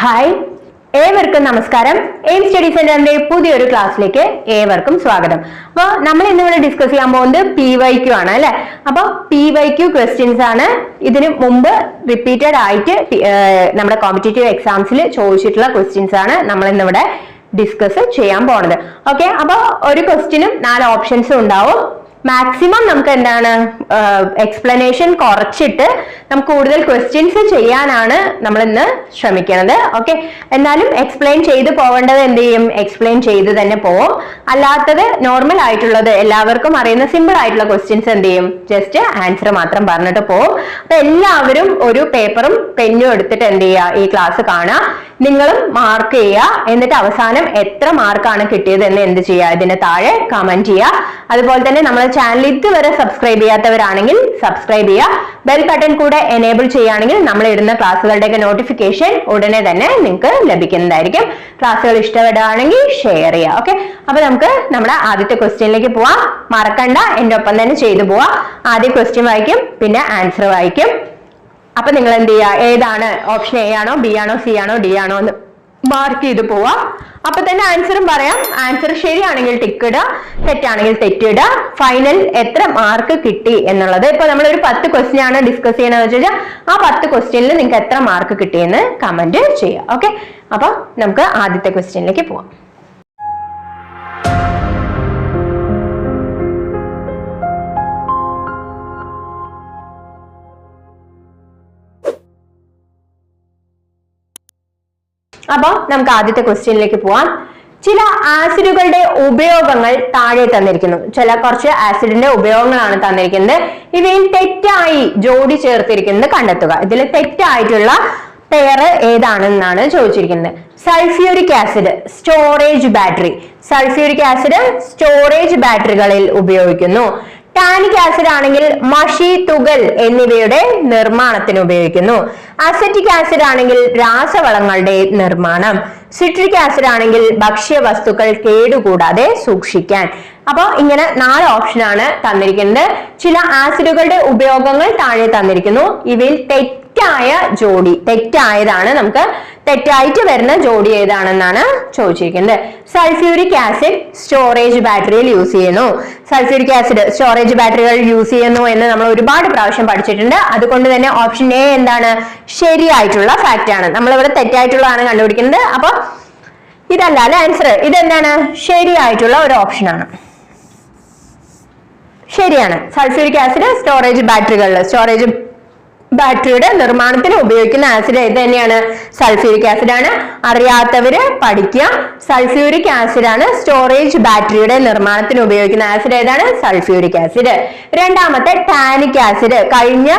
Hi ഏവർക്കും നമസ്കാരം. Aim study സെന്ററിന്റെ പുതിയൊരു ക്ലാസ്സിലേക്ക് ഏവർക്കും സ്വാഗതം. അപ്പോൾ നമ്മൾ ഇന്ന് ഇവിടെ ഡിസ്കസ് ചെയ്യാൻ പോകുന്നത് പി വൈ ക്യു ആണ് അല്ലെ? അപ്പോൾ പി വൈ ക്യു ക്വസ്റ്റ്യൻസ് ആണ് ഇതിന് മുമ്പ് റിപ്പീറ്റഡ് ആയിട്ട് നമ്മുടെ കോമ്പറ്റേറ്റീവ് എക്സാംസിൽ ചോദിച്ചിട്ടുള്ള ക്വസ്റ്റ്യൻസ് ആണ് നമ്മൾ ഇന്നിവിടെ ഡിസ്കസ് ചെയ്യാൻ പോണത് ഓക്കെ അപ്പോൾ ഒരു ക്വസ്റ്റ്യനും നാല് ഓപ്ഷൻസും ഉണ്ടാവും. മാക്സിമം നമുക്ക് എന്താണ് എക്സ്പ്ലനേഷൻ കുറച്ചിട്ട് നമുക്ക് കൂടുതൽ ക്വസ്റ്റ്യൻസ് ചെയ്യാനാണ് നമ്മൾ ഇന്ന് ശ്രമിക്കുന്നത് ഓക്കെ എന്നാലും എക്സ്പ്ലെയിൻ ചെയ്ത് പോവേണ്ടത് എന്ത് ചെയ്യും? എക്സ്പ്ലെയിൻ ചെയ്ത് തന്നെ പോവും. അല്ലാത്തത് നോർമൽ ആയിട്ടുള്ളത് എല്ലാവർക്കും അറിയുന്ന സിമ്പിൾ ആയിട്ടുള്ള ക്വസ്റ്റ്യൻസ് എന്ത് ചെയ്യും? ജസ്റ്റ് ആൻസർ മാത്രം പറഞ്ഞിട്ട് പോവും. അപ്പൊ എല്ലാവരും ഒരു പേപ്പറും പെന്നും എടുത്തിട്ട് എന്ത് ചെയ്യുക? ഈ ക്ലാസ് കാണുക. നിങ്ങളും മാർക്ക് ചെയ്യുക. എന്നിട്ട് അവസാനം എത്ര മാർക്കാണ് കിട്ടിയത് എന്ന് എന്ത് ചെയ്യുക? ഇതിന് താഴെ കമന്റ് ചെയ്യുക. അതുപോലെ തന്നെ നമ്മുടെ ചാനൽ ഇതുവരെ സബ്സ്ക്രൈബ് ചെയ്യാത്തവരാണെങ്കിൽ സബ്സ്ക്രൈബ് ചെയ്യുക. ബെൽ ബട്ടൺ കൂടെ എനേബിൾ ചെയ്യുകയാണെങ്കിൽ നമ്മൾ ഇടുന്ന ക്ലാസ്സുകളുടെയൊക്കെ നോട്ടിഫിക്കേഷൻ ഉടനെ തന്നെ നിങ്ങൾക്ക് ലഭിക്കുന്നതായിരിക്കും. ക്ലാസ്സുകൾ ഇഷ്ടപ്പെടുകയാണെങ്കിൽ ഷെയർ ചെയ്യുക ഓക്കെ അപ്പൊ നമുക്ക് നമ്മുടെ ആദ്യത്തെ ക്വസ്റ്റ്യനിലേക്ക് പോവാം. മറക്കണ്ട എന്റെ ഒപ്പം തന്നെ ചെയ്തു പോവാം. ആദ്യം ക്വസ്റ്റ്യൻ വായിക്കും പിന്നെ ആൻസർ വായിക്കും. അപ്പൊ നിങ്ങൾ എന്ത് ചെയ്യുക? ഏതാണ്? ഓപ്ഷൻ എ ആണോ ബി ആണോ സി ആണോ ഡി ആണോ എന്ന് മാർക്ക് ചെയ്ത് പോവാം. അപ്പൊ തന്നെ ആൻസറും പറയാം. ആൻസർ ശരിയാണെങ്കിൽ ടിക്ക് ഇടുക തെറ്റാണെങ്കിൽ തെറ്റിടുക ഫൈനൽ എത്ര മാർക്ക് കിട്ടി എന്നുള്ളത്. ഇപ്പൊ നമ്മൾ ഒരു പത്ത് ക്വസ്റ്റ്യൻ ആണ് ഡിസ്കസ് ചെയ്യണമെന്ന് വെച്ച് കഴിഞ്ഞാൽ ആ പത്ത് ക്വസ്റ്റ്യനിൽ നിങ്ങൾക്ക് എത്ര മാർക്ക് കിട്ടിയെന്ന് കമന്റ് ചെയ്യുക ഓക്കെ അപ്പൊ നമുക്ക് ആദ്യത്തെ ക്വസ്റ്റ്യനിലേക്ക് പോവാം. അപ്പൊ നമുക്ക് ആദ്യത്തെ ക്വസ്റ്റ്യനിലേക്ക് പോവാം. ചില ആസിഡുകളുടെ ഉപയോഗങ്ങൾ താഴെ തന്നിരിക്കുന്നു. ചില കുറച്ച് ആസിഡിന്റെ ഉപയോഗങ്ങളാണ് തന്നിരിക്കുന്നത്. ഇവയിൽ തെറ്റായി ജോഡി ചേർത്തിരിക്കുന്നത് കണ്ടെത്തുക. ഇതിൽ തെറ്റായിട്ടുള്ള പേര് ഏതാണെന്നാണ് ചോദിച്ചിരിക്കുന്നത്. Sulphuric acid storage battery sulphuric acid storage ബാറ്ററികളിൽ ഉപയോഗിക്കുന്നു. ടാനിക് ആസിഡ് ആണെങ്കിൽ മഷി തുകൽ എന്നിവയുടെ നിർമ്മാണത്തിന് ഉപയോഗിക്കുന്നു. അസറ്റിക് ആസിഡ് ആണെങ്കിൽ രാസവളങ്ങളുടെ നിർമ്മാണം. സിട്രിക് ആസിഡ് ആണെങ്കിൽ ഭക്ഷ്യവസ്തുക്കൾ കേടുകൂടാതെ സൂക്ഷിക്കാൻ. അപ്പൊ ഇങ്ങനെ നാല് ഓപ്ഷനാണ് തന്നിരിക്കുന്നത്. ചില ആസിഡുകളുടെ ഉപയോഗങ്ങൾ താഴെ തന്നിരിക്കുന്നു. ഇവയിൽ തെറ്റായ ജോഡി തെറ്റായതാണ് നമുക്ക് തെറ്റായിട്ട് വരുന്ന ജോഡി ഏതാണെന്നാണ് ചോദിച്ചിരിക്കുന്നത്. സൾഫ്യൂരിക് ആസിഡ് സ്റ്റോറേജ് ബാറ്ററിയിൽ യൂസ് ചെയ്യുന്നു. സൾഫ്യൂരിക് ആസിഡ് സ്റ്റോറേജ് ബാറ്ററികൾ യൂസ് ചെയ്യുന്നു എന്ന് നമ്മൾ ഒരുപാട് പ്രാവശ്യം പഠിച്ചിട്ടുണ്ട്. അതുകൊണ്ട് തന്നെ ഓപ്ഷൻ എ എന്താണ്? ശരിയായിട്ടുള്ള ഫാക്റ്റ് ആണ്. നമ്മൾ ഇവിടെ തെറ്റായിട്ടുള്ളതാണ് കണ്ടുപിടിക്കുന്നത്. അപ്പൊ ഇതല്ല അല്ലെ ആൻസർ ഇതെന്താണ്? ശരിയായിട്ടുള്ള ഒരു ഓപ്ഷനാണ് ശരിയാണ്. സൾഫ്യൂരിക് ആസിഡ് സ്റ്റോറേജ് ബാറ്ററികളിൽ സ്റ്റോറേജ് ബാറ്ററിയുടെ നിർമ്മാണത്തിന് ഉപയോഗിക്കുന്ന ആസിഡ് ഏത് തന്നെയാണ് സൾഫ്യൂരിക് ആസിഡ് ആണ്. അറിയാത്തവര് പഠിക്കുക. സൾഫ്യൂരിക് ആസിഡ് ആണ് സ്റ്റോറേജ് ബാറ്ററിയുടെ നിർമ്മാണത്തിന് ഉപയോഗിക്കുന്ന ആസിഡ് ഏതാണ്? സൾഫ്യൂരിക് ആസിഡ് രണ്ടാമത്തെ ടാനിക് ആസിഡ് കഴിഞ്ഞ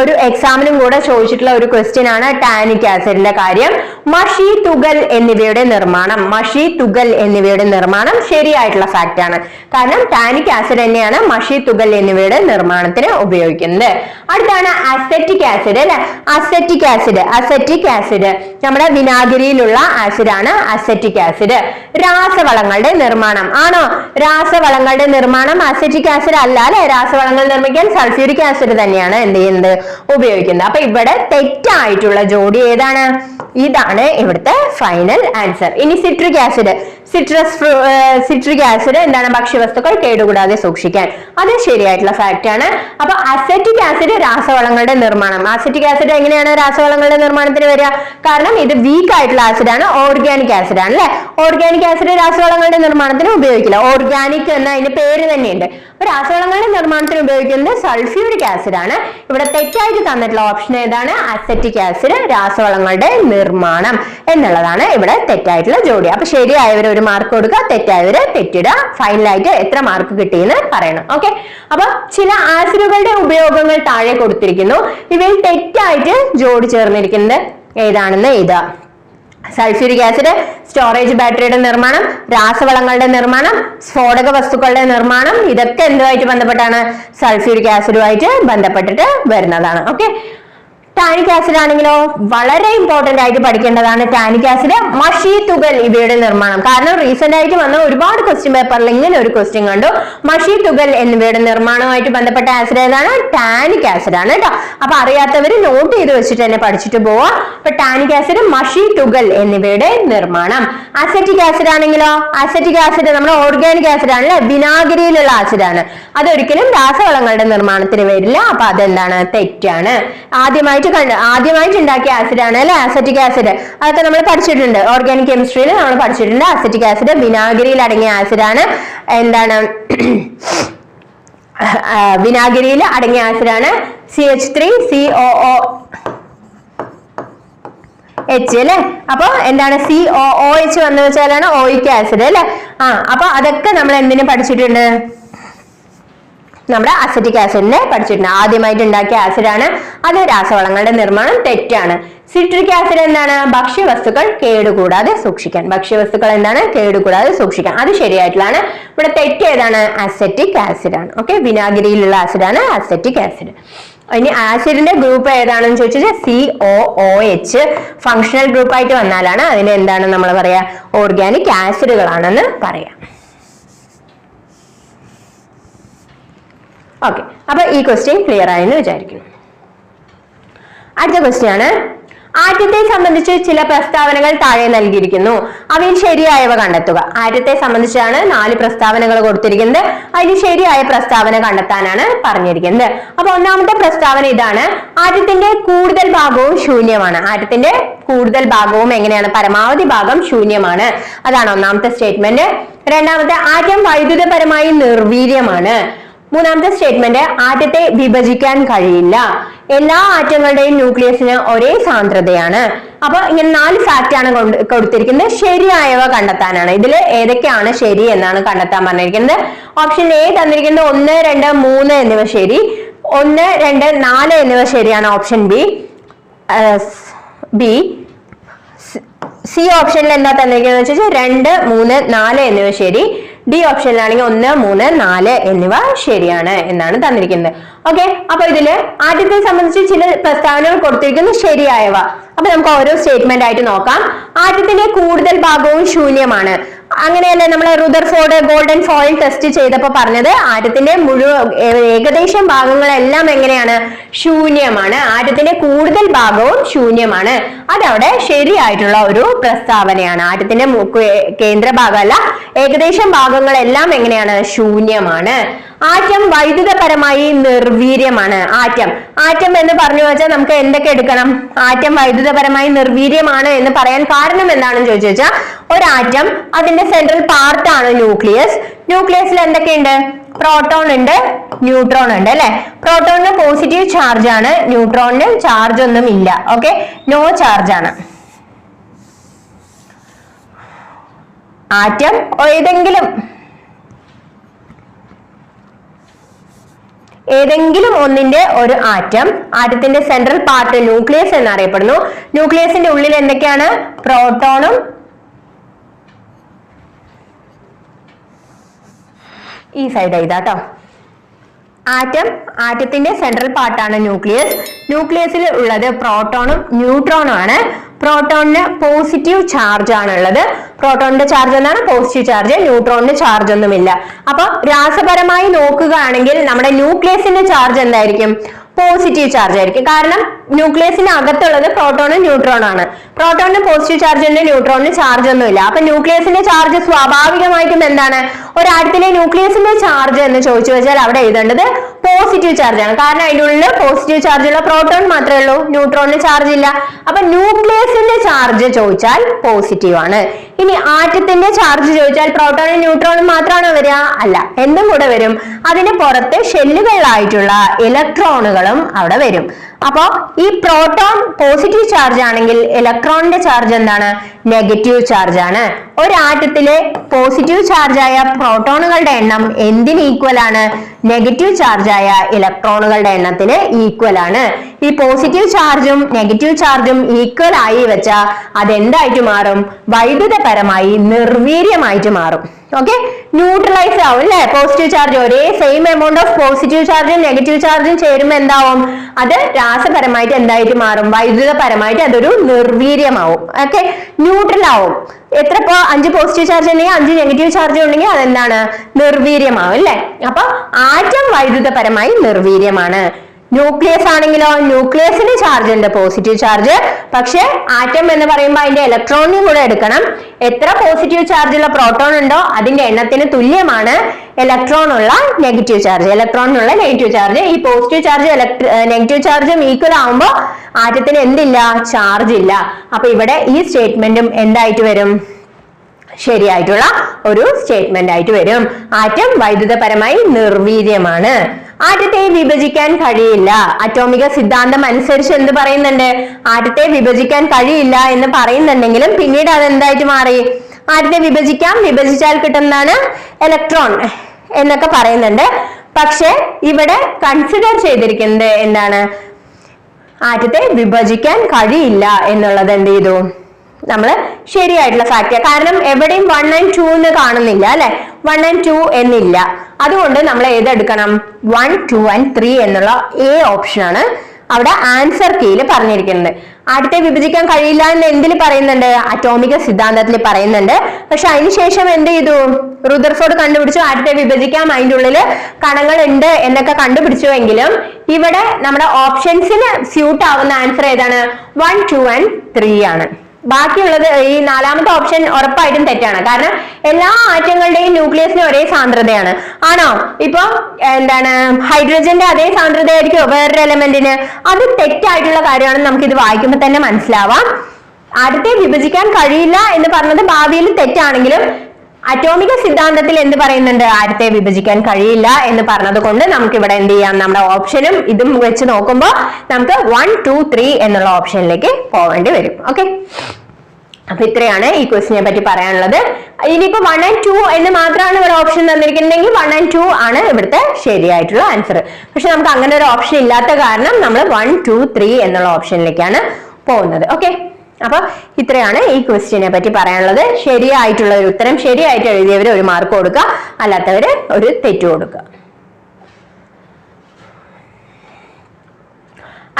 ഒരു എക്സാമിനും കൂടെ ചോദിച്ചിട്ടുള്ള ഒരു ക്വസ്റ്റ്യൻ ആണ് ടാനിക് ആസിഡിന്റെ കാര്യം. മഷി തുകൽ എന്നിവയുടെ നിർമ്മാണം. മഷി തുകൽ എന്നിവയുടെ നിർമ്മാണം ശരിയായിട്ടുള്ള ഫാക്റ്റ് ആണ്. കാരണം ടാനിക് ആസിഡ് തന്നെയാണ് മഷി തുകൽ എന്നിവയുടെ നിർമ്മാണത്തിന് ഉപയോഗിക്കുന്നത്. അടുത്താണ് അസറ്റിക് ആസിഡ് അല്ലെ? അസറ്റിക് ആസിഡ് അസറ്റിക് ആസിഡ് നമ്മുടെ വിനാഗിരിയിലുള്ള ആസിഡാണ് അസറ്റിക് ആസിഡ് രാസവളങ്ങളുടെ നിർമ്മാണം. ആണോ? രാസവളങ്ങളുടെ നിർമ്മാണം അസറ്റിക് ആസിഡ് അല്ല അല്ലെ? രാസവളങ്ങൾ നിർമ്മിക്കാൻ സൾഫ്യൂരിക് ആസിഡ് തന്നെയാണ് എന്ത് ചെയ്യുന്നത്? ഉപയോഗിക്കുന്നത്. അപ്പൊ ഇവിടെ തെറ്റായിട്ടുള്ള ജോഡി ഏതാണ്? ഇതാണ് ഇവിടുത്തെ ഫൈനൽ ആൻസർ ഇനി citric acid citrus citric acid എന്താണ് ഭക്ഷ്യവസ്തുക്കൾ കേടുകൂടാതെ സൂക്ഷിക്കാൻ. അത് ശരിയായിട്ടുള്ള ഫാക്റ്റ് ആണ്. അപ്പൊ അസറ്റിക് ആസിഡ് രാസവളങ്ങളുടെ നിർമ്മാണം. അസറ്റിക് ആസിഡ് എങ്ങനെയാണ് രാസവളങ്ങളുടെ നിർമ്മാണത്തിന് വരിക? കാരണം ഇത് വീക്ക് ആയിട്ടുള്ള ആസിഡ് ആണ് ഓർഗാനിക് ആസിഡ് ആണ് അല്ലെ? ഓർഗാനിക് ആസിഡ് രാസവളങ്ങളുടെ നിർമ്മാണത്തിന് ഉപയോഗിക്കില്ല. ഓർഗാനിക് എന്ന അതിന്റെ പേര് തന്നെയുണ്ട്. അപ്പൊ രാസവളങ്ങളുടെ നിർമ്മാണത്തിന് ഉപയോഗിക്കുന്നത് സൾഫ്യൂരിക് ആസിഡ് ആണ്. ഇവിടെ തെറ്റായിട്ട് തന്നിട്ടുള്ള ഓപ്ഷൻ ഏതാണ്? അസറ്റിക് ആസിഡ് രാസവളങ്ങളുടെ നിർമ്മാണം എന്നുള്ളതാണ് ഇവിടെ തെറ്റായിട്ടുള്ള ജോഡി. അപ്പൊ ശരിയായവർ മാർക്ക് കൊടുക്കുക തെറ്റായവര് തെറ്റിടുക ഫൈനലായിട്ട് എത്ര മാർക്ക് കിട്ടിയെന്ന് പറയണം. ഓക്കെ അപ്പൊ ചില ആസിഡുകളുടെ ഉപയോഗങ്ങൾ താഴെ കൊടുത്തിരിക്കുന്നു. ഇവയിൽ തെറ്റായിട്ട് ജോഡി ചേർന്നിരിക്കുന്നത് ഏതാണെന്ന് എഴുതുക. സൾഫ്യൂരിക് ആസിഡ് സ്റ്റോറേജ് ബാറ്ററിയുടെ നിർമ്മാണം രാസവളങ്ങളുടെ നിർമ്മാണം സ്ഫോടക വസ്തുക്കളുടെ നിർമ്മാണം ഇതൊക്കെ എന്തുമായിട്ട് ബന്ധപ്പെട്ടാണ്? സൾഫ്യൂരിക് ആസിഡുമായിട്ട് ബന്ധപ്പെട്ടിട്ട് വരുന്നതാണ്. ഓക്കെ ടാനിക് ആസിഡ് ആണെങ്കിലോ വളരെ ഇമ്പോർട്ടന്റ് ആയിട്ട് പഠിക്കേണ്ടതാണ് ടാനിക് ആസിഡ് മഷി തുകൽ ഇവയുടെ നിർമ്മാണം. കാരണം റീസെന്റ് ആയിട്ട് വന്ന ഒരുപാട് ക്വസ്റ്റ്യൻ പേപ്പറിൽ ഇങ്ങനെ ഒരു ക്വസ്റ്റ്യൻ കണ്ടു. മഷി തുകൽ എന്നിവയുടെ നിർമ്മാണവുമായിട്ട് ബന്ധപ്പെട്ട ആസിഡ് ഏതാണ്? ടാനിക് ആസിഡ് ആണ് കേട്ടോ അപ്പൊ അറിയാത്തവർ നോട്ട് ചെയ്ത് വെച്ചിട്ട് തന്നെ പഠിച്ചിട്ട് പോവാ. അപ്പൊ ടാനിക് ആസിഡ് മഷി തുകൽ എന്നിവയുടെ നിർമ്മാണം. അസറ്റിക് ആസിഡ് ആണെങ്കിലോ? അസറ്റിക് ആസിഡ് നമ്മുടെ ഓർഗാനിക് ആസിഡ് ആണല്ലേ? വിനാഗിരിയിലുള്ള ആസിഡ് ആണ്. അതൊരിക്കലും രാസവളങ്ങളുടെ നിർമ്മാണത്തിന് വരില്ല. അപ്പൊ അതെന്താണ്? തെറ്റാണ്. ആദ്യമായിട്ട് കണ്ട് ആദ്യമായിട്ട് ഉണ്ടാക്കിയ ആസിഡ് ആണ് അല്ലെ? ആസറ്റിക് ആസിഡ് അതൊക്കെ നമ്മൾ പഠിച്ചിട്ടുണ്ട്. ഓർഗാനിക് കെമിസ്ട്രിയിൽ നമ്മൾ പഠിച്ചിട്ടുണ്ട്. അസറ്റിക് ആസിഡ് വിനാഗിരിയിൽ അടങ്ങിയ ആണ്. എന്താണ്? വിനാഗിരിയിൽ അടങ്ങിയ ആസിഡ് ആണ്. C H three C O O H അല്ലെ? അപ്പൊ എന്താണ്? സി ഒ ഒ എച്ച് വന്നു വെച്ചാലാണ് ഓയിക് ആസിഡ് അല്ലെ? ആ അപ്പൊ അതൊക്കെ നമ്മൾ എന്തിനു പഠിച്ചിട്ടുണ്ട്? നമ്മുടെ അസറ്റിക് ആസിഡിനെ പഠിച്ചിട്ടുണ്ട്. ആദ്യമായിട്ട് ഉണ്ടാക്കിയ ആസിഡാണ് അത് രാസവളങ്ങളുടെ നിർമ്മാണം തെറ്റാണ്. സിട്രിക് ആസിഡ് എന്താണ്? ഭക്ഷ്യവസ്തുക്കൾ കേടുകൂടാതെ സൂക്ഷിക്കാൻ. ഭക്ഷ്യവസ്തുക്കൾ എന്താണ്? കേടുകൂടാതെ സൂക്ഷിക്കാൻ. അത് ശരിയായിട്ടുള്ളതാണ്. ഇവിടെ തെറ്റ് ഏതാണ്? അസറ്റിക് ആസിഡ് ആണ്. ഓക്കെ വിനാഗിരിയിലുള്ള ആസിഡാണ് അസറ്റിക് ആസിഡ് ഇനി ആസിഡിന്റെ ഗ്രൂപ്പ് ഏതാണെന്ന് ചോദിച്ചാൽ C O O H functional group ആയിട്ട് വന്നാലാണ് അതിന് എന്താണ് നമ്മൾ പറയാ? ഓർഗാനിക് ആസിഡുകളാണെന്ന് പറയാം. ഓക്കെ അപ്പൊ ഈ ക്വസ്റ്റ്യൻ ക്ലിയർ ആയെന്ന് വിചാരിക്കുന്നു. അടുത്ത ക്വസ്റ്റ്യൻ ആണ്. ആദ്യത്തെ സംബന്ധിച്ച് ചില പ്രസ്താവനകൾ താഴെ നൽകിയിരിക്കുന്നു. അവയിൽ ശരിയായവ കണ്ടെത്തുക. ആദ്യത്തെ സംബന്ധിച്ചാണ് നാല് പ്രസ്താവനകൾ കൊടുത്തിരിക്കുന്നത്. അതിൽ ശരിയായ പ്രസ്താവന കണ്ടെത്താനാണ് പറഞ്ഞിരിക്കുന്നത്. അപ്പൊ ഒന്നാമത്തെ പ്രസ്താവന ഇതാണ്. ആദ്യത്തിന്റെ കൂടുതൽ ഭാഗവും ശൂന്യമാണ്. ആദ്യത്തിന്റെ കൂടുതൽ ഭാഗവും എങ്ങനെയാണ്? പരമാവധി ഭാഗം ശൂന്യമാണ്. അതാണ് ഒന്നാമത്തെ സ്റ്റേറ്റ്മെന്റ് രണ്ടാമത്തെ ആദ്യം വൈദ്യുതപരമായി നിർവീര്യമാണ്. മൂന്നാമത്തെ സ്റ്റേറ്റ്മെന്റ് ആറ്റത്തെ വിഭജിക്കാൻ കഴിയില്ല. എല്ലാ ആറ്റങ്ങളുടെയും ന്യൂക്ലിയസിന് ഒരേ സാന്ദ്രതയാണ്. അപ്പൊ ഇങ്ങനെ നാല് ഫാക്റ്റ് ആണ് കൊടുത്തിരിക്കുന്നത്. ശരിയായവ കണ്ടെത്താനാണ്. ഇതിൽ ഏതൊക്കെയാണ് ശരി എന്നാണ് കണ്ടെത്താൻ പറഞ്ഞിരിക്കുന്നത്. ഓപ്ഷൻ എ തന്നിരിക്കുന്നത് ഒന്ന് രണ്ട് മൂന്ന് എന്നിവ ശരി. ഒന്ന് രണ്ട് നാല് എന്നിവ ശരിയാണ് ഓപ്ഷൻ ബി ബി സി ഓപ്ഷനിൽ എന്താ തന്നിരിക്കുന്നത് വെച്ചാൽ രണ്ട് മൂന്ന് നാല് എന്നിവ ശരി. ഡി ഓപ്ഷനിലാണെങ്കിൽ ഒന്ന് മൂന്ന് നാല് എന്നിവ ശരിയാണ് എന്നാണ് തന്നിരിക്കുന്നത്. ഓക്കെ അപ്പൊ ഇതിൽ ആദ്യത്തെ സംബന്ധിച്ച് ചില പ്രസ്താവനകൾ കൊടുത്തിരിക്കുന്നു ശരിയായവ. അപ്പൊ നമുക്ക് ഓരോ സ്റ്റേറ്റ്മെന്റ് ആയിട്ട് നോക്കാം. ആദ്യത്തിന്റെ കൂടുതൽ ഭാഗവും ശൂന്യമാണ്. അങ്ങനെയല്ലേ നമ്മൾ റുദർഫോർഡ് ഗോൾഡൻ ഫോയിൽ ടെസ്റ്റ് ചെയ്തപ്പോൾ പറഞ്ഞത്? ആറ്റത്തിന്റെ മുഴുവൻ ഏകദേശം ഭാഗങ്ങളെല്ലാം എങ്ങനെയാണ്? ശൂന്യമാണ്. ആറ്റത്തിന്റെ കൂടുതൽ ഭാഗവും ശൂന്യമാണ്. അതവിടെ ശരിയായിട്ടുള്ള ഒരു പ്രസ്താവനയാണ്. ആറ്റത്തിന്റെ കേന്ദ്ര ഭാഗമല്ല ഏകദേശം ഭാഗങ്ങളെല്ലാം എങ്ങനെയാണ്? ശൂന്യമാണ്. ആറ്റം വൈദ്യുതപരമായി നിർവീര്യമാണ്. ആറ്റം. ആറ്റം എന്ന് പറഞ്ഞു വെച്ചാൽ നമുക്ക് എന്തൊക്കെ എടുക്കണം? ആറ്റം വൈദ്യുതപരമായി നിർവീര്യമാണ് എന്ന് പറയാൻ കാരണം എന്താണെന്ന് ചോദിച്ചു വെച്ചാൽ ഒരാറ്റം അതിന്റെ സെൻട്രൽ പാർട്ടാണ് ന്യൂക്ലിയസ് ന്യൂക്ലിയസിൽ എന്തൊക്കെയുണ്ട്? പ്രോട്ടോൺ ഉണ്ട് ന്യൂട്രോൺ ഉണ്ട് അല്ലെ? പ്രോട്ടോണിന് പോസിറ്റീവ് ചാർജ് ആണ് ന്യൂട്രോണിന് ചാർജ് ഒന്നും ഇല്ല. ഓക്കെ നോ ചാർജ് ആണ്. ആറ്റം ഏതെങ്കിലും ഏതെങ്കിലും ഒന്നിന്റെ ഒരു ആറ്റം ആറ്റത്തിന്റെ സെൻട്രൽ പാർട്ട് ന്യൂക്ലിയസ് എന്നറിയപ്പെടുന്നു. ന്യൂക്ലിയസിന്റെ ഉള്ളിൽ എന്തൊക്കെയാണ്? പ്രോട്ടോണും ഈ സൈഡ് ഇതാട്ടോ. ആറ്റം ആറ്റത്തിന്റെ സെൻട്രൽ പാർട്ടാണ് ന്യൂക്ലിയസ് ന്യൂക്ലിയസിൽ ഉള്ളത് പ്രോട്ടോണും ന്യൂട്രോണും ആണ്. പ്രോട്ടോണിന് പോസിറ്റീവ് ചാർജ് ആണുള്ളത്. പ്രോട്ടോണിന്റെ ചാർജ് എന്താണ്? പോസിറ്റീവ് ചാർജ് ന്യൂട്രോണിന് ചാർജ് ഒന്നുമില്ല. അപ്പൊ രാസപരമായി നോക്കുകയാണെങ്കിൽ നമ്മുടെ ന്യൂക്ലിയസിന്റെ ചാർജ് എന്തായിരിക്കും? പോസിറ്റീവ് ചാർജ് ആയിരിക്കും. കാരണം ന്യൂക്ലിയസിന് അകത്തുള്ളത് പ്രോട്ടോണും ന്യൂട്രോണും ആണ്. പ്രോട്ടോണിന് പോസിറ്റീവ് ചാർജ് ഉണ്ട് ന്യൂട്രോണിന് ചാർജ് ഒന്നുമില്ല അപ്പൊ ന്യൂക്ലിയസിന്റെ ചാർജ് സ്വാഭാവികമായിട്ടും എന്താണ്? ഒരാറ്റത്തിലെ ന്യൂക്ലിയസിന്റെ ചാർജ് എന്ന് ചോദിച്ചു വെച്ചാൽ അവിടെ എഴുതേണ്ടത് പോസിറ്റീവ് ചാർജ് ആണ്. കാരണം അതിന്റെ ഉള്ളിൽ പോസിറ്റീവ് ചാർജ് ഉള്ള പ്രോട്ടോൺ മാത്രമേ ഉള്ളൂ ന്യൂട്രോണിന് ചാർജ് ഇല്ല. അപ്പൊ ന്യൂക്ലിയസിന്റെ ചാർജ് ചോദിച്ചാൽ പോസിറ്റീവ് ആണ്. ഇനി ആറ്റത്തിന്റെ ചാർജ് ചോദിച്ചാൽ പ്രോട്ടോണും ന്യൂട്രോണും മാത്രമാണോ വരിക? അല്ല എന്തും കൂടെ വരും. അതിന് പുറത്ത് ഷെല്ലുകളായിട്ടുള്ള ഇലക്ട്രോണുകളും അവിടെ വരും. അപ്പോ ഈ പ്രോട്ടോൺ പോസിറ്റീവ് ചാർജ് ആണെങ്കിൽ ഇലക്ട്രോണിന്റെ ചാർജ് എന്താണ്? നെഗറ്റീവ് ചാർജ് ആണ്. ഒരാറ്റത്തിലെ പോസിറ്റീവ് ചാർജ് ആയ പ്രോട്ടോണുകളുടെ എണ്ണം എന്തിന് ഈക്വൽ ആണ്? നെഗറ്റീവ് ചാർജ് ആയ ഇലക്ട്രോണുകളുടെ എണ്ണത്തിന് ഈക്വൽ ആണ്. ഈ പോസിറ്റീവ് ചാർജും നെഗറ്റീവ് ചാർജും ഈക്വൽ ആയി വെച്ചാൽ അതെന്തായിട്ട് മാറും? വൈദ്യുതപരമായി നിർവീര്യമായിട്ട് മാറും. ഓക്കെ ന്യൂട്രലൈസ് ആവും അല്ലെ? പോസിറ്റീവ് ചാർജ് ഒരേ സെയിം എമൗണ്ട് ഓഫ് പോസിറ്റീവ് ചാർജും നെഗറ്റീവ് ചാർജും ചേരുമ്പോൾ എന്താവും? അത് രാസപരമായിട്ട് എന്തായിട്ട് മാറും? വൈദ്യുതപരമായിട്ട് അതൊരു നിർവീര്യമാവും. ഓക്കെ ന്യൂട്രൽ ആവും. എത്ര ഇപ്പോ അഞ്ച് പോസിറ്റീവ് ചാർജ് ഉണ്ടെങ്കിൽ അഞ്ച് നെഗറ്റീവ് ചാർജ് ഉണ്ടെങ്കിൽ അതെന്താണ്? നിർവീര്യമാവും അല്ലെ? അപ്പൊ ആറ്റം വൈദ്യുതപരമായി നിർവീര്യമാണ്. ന്യൂക്ലിയസ് ആണെങ്കിലോ? ന്യൂക്ലിയസിന് ചാർജ് ഉണ്ട് പോസിറ്റീവ് ചാർജ് പക്ഷെ ആറ്റം എന്ന് പറയുമ്പോൾ അതിന്റെ ഇലക്ട്രോണിനും കൂടെ എടുക്കണം. എത്ര പോസിറ്റീവ് ചാർജ് ഉള്ള പ്രോട്ടോൺ ഉണ്ടോ അതിന്റെ എണ്ണത്തിന് തുല്യമാണ് ഇലക്ട്രോൺ ഉള്ള നെഗറ്റീവ് ചാർജ് ഇലക്ട്രോണിനുള്ള നെഗറ്റീവ് ചാർജ് ഈ പോസിറ്റീവ് ചാർജ് നെഗറ്റീവ് ചാർജും ഈക്വൽ ആവുമ്പോൾ ആറ്റത്തിന് എന്തില്ല? ചാർജ് ഇല്ല. അപ്പൊ ഇവിടെ ഈ സ്റ്റേറ്റ്മെന്റും എന്തായിട്ട് വരും? ശരിയായിട്ടുള്ള ഒരു സ്റ്റേറ്റ്മെന്റ് ആയിട്ട് വരും. ആറ്റം വൈദ്യുതപരമായി നിർവീര്യമാണ്. ആറ്റത്തെ വിഭജിക്കാൻ കഴിയില്ല. അറ്റോമിക സിദ്ധാന്തം അനുസരിച്ച് എന്ത് പറയുന്നുണ്ട്? ആറ്റത്തെ വിഭജിക്കാൻ കഴിയില്ല എന്ന് പറയുന്നുണ്ടെങ്കിലും പിന്നീട് അത് എന്തായിട്ട് മാറി? ആറ്റത്തെ വിഭജിക്കാം. വിഭജിച്ചാൽ കിട്ടുന്നതാണ് ഇലക്ട്രോൺ എന്നൊക്കെ പറയുന്നുണ്ട്. പക്ഷെ ഇവിടെ കൺസിഡർ ചെയ്തിരിക്കുന്നത് എന്താണ്? ആറ്റത്തെ വിഭജിക്കാൻ കഴിയില്ല എന്നുള്ളത് എന്ത് ചെയ്തു? നമ്മൾ ശരിയായിട്ടുള്ള ഫാക്റ്റ് കാരണം എവിടെയും വൺ ആൻഡ് ടു എന്ന് കാണുന്നില്ല അല്ലെ? വൺ ആൻഡ് ടു എന്നില്ല. അതുകൊണ്ട് നമ്മൾ ഏതെടുക്കണം? വൺ ടു ആൻഡ് ത്രീ എന്നുള്ള എ ഓപ്ഷൻ ആണ് അവിടെ ആൻസർ കീയിൽ പറഞ്ഞിരിക്കുന്നത്. ആദ്യത്തെ വിഭജിക്കാൻ കഴിയില്ല എന്ന് എന്തിൽ പറയുന്നുണ്ട്? അറ്റോമിക സിദ്ധാന്തത്തിൽ പറയുന്നുണ്ട്. പക്ഷെ അതിനുശേഷം എന്ത് ചെയ്തു? റുദർഫോർഡ് കണ്ടുപിടിച്ചു. ആദ്യത്തെ വിഭജിക്കാം. അതിന്റെ ഉള്ളിൽ കണങ്ങൾ ഉണ്ട് എന്നൊക്കെ കണ്ടുപിടിച്ചുവെങ്കിലും ഇവിടെ നമ്മുടെ ഓപ്ഷൻസിന് സ്യൂട്ട് ആവുന്ന ആൻസർ ഏതാണ്? വൺ ടു ആൻഡ് ത്രീ ആണ്. ബാക്കിയുള്ളത് ഈ നാലാമത്തെ ഓപ്ഷൻ ഉറപ്പായിട്ടും തെറ്റാണ്. കാരണം എല്ലാ ആറ്റങ്ങളുടെയും ന്യൂക്ലിയസിന് ഒരേ സാന്ദ്രതയാണ്. ആണോ? ഇപ്പൊ എന്താണ്? ഹൈഡ്രജന്റെ അതേ സാന്ദ്രതയായിരിക്കും വേറൊരു എലമെന്റിന് അത് തെറ്റായിട്ടുള്ള കാര്യമാണെന്ന് നമുക്ക് ഇത് വായിക്കുമ്പോൾ തന്നെ മനസ്സിലാവാം. ആദ്യത്തെ വിഭജിക്കാൻ കഴിയില്ല എന്ന് പറഞ്ഞത് ഭാവിയിൽ തെറ്റാണെങ്കിലും അറ്റോമിക സിദ്ധാന്തത്തിൽ എന്ത് പറയുന്നുണ്ട്? ആരത്തെ വിഭജിക്കാൻ കഴിയില്ല എന്ന് പറഞ്ഞത് കൊണ്ട് നമുക്ക് ഇവിടെ എന്ത് ചെയ്യാം? നമ്മുടെ ഓപ്ഷനും ഇതും വെച്ച് നോക്കുമ്പോൾ നമുക്ക് വൺ ടു ത്രീ എന്നുള്ള ഓപ്ഷനിലേക്ക് പോവേണ്ടി വരും. ഓക്കെ അപ്പൊ ഇത്രയാണ് ഈ ക്വസ്റ്റിനെ പറ്റി പറയാനുള്ളത്. ഇനിയിപ്പോ വൺ ആൻഡ് ടു എന്ന് മാത്രമാണ് ഇവിടെ ഓപ്ഷൻ തന്നിരിക്കുന്നതെങ്കിൽ വൺ ആൻഡ് ടു ആണ് ഇവിടുത്തെ ശരിയായിട്ടുള്ള ആൻസർ പക്ഷെ നമുക്ക് അങ്ങനെ ഒരു ഓപ്ഷൻ ഇല്ലാത്ത കാരണം നമ്മൾ വൺ ടു ത്രീ എന്നുള്ള ഓപ്ഷനിലേക്കാണ് പോകുന്നത്. ഓക്കെ അപ്പൊ ഇത്രയാണ് ഈ ക്വസ്റ്റ്യനെ പറ്റി പറയാനുള്ളത്. ശരിയായിട്ടുള്ള ഒരു ഉത്തരം ശരിയായിട്ട് എഴുതിയവർ ഒരു മാർക്ക് കൊടുക്കുക. അല്ലാത്തവര് ഒരു തെറ്റ് കൊടുക്കുക.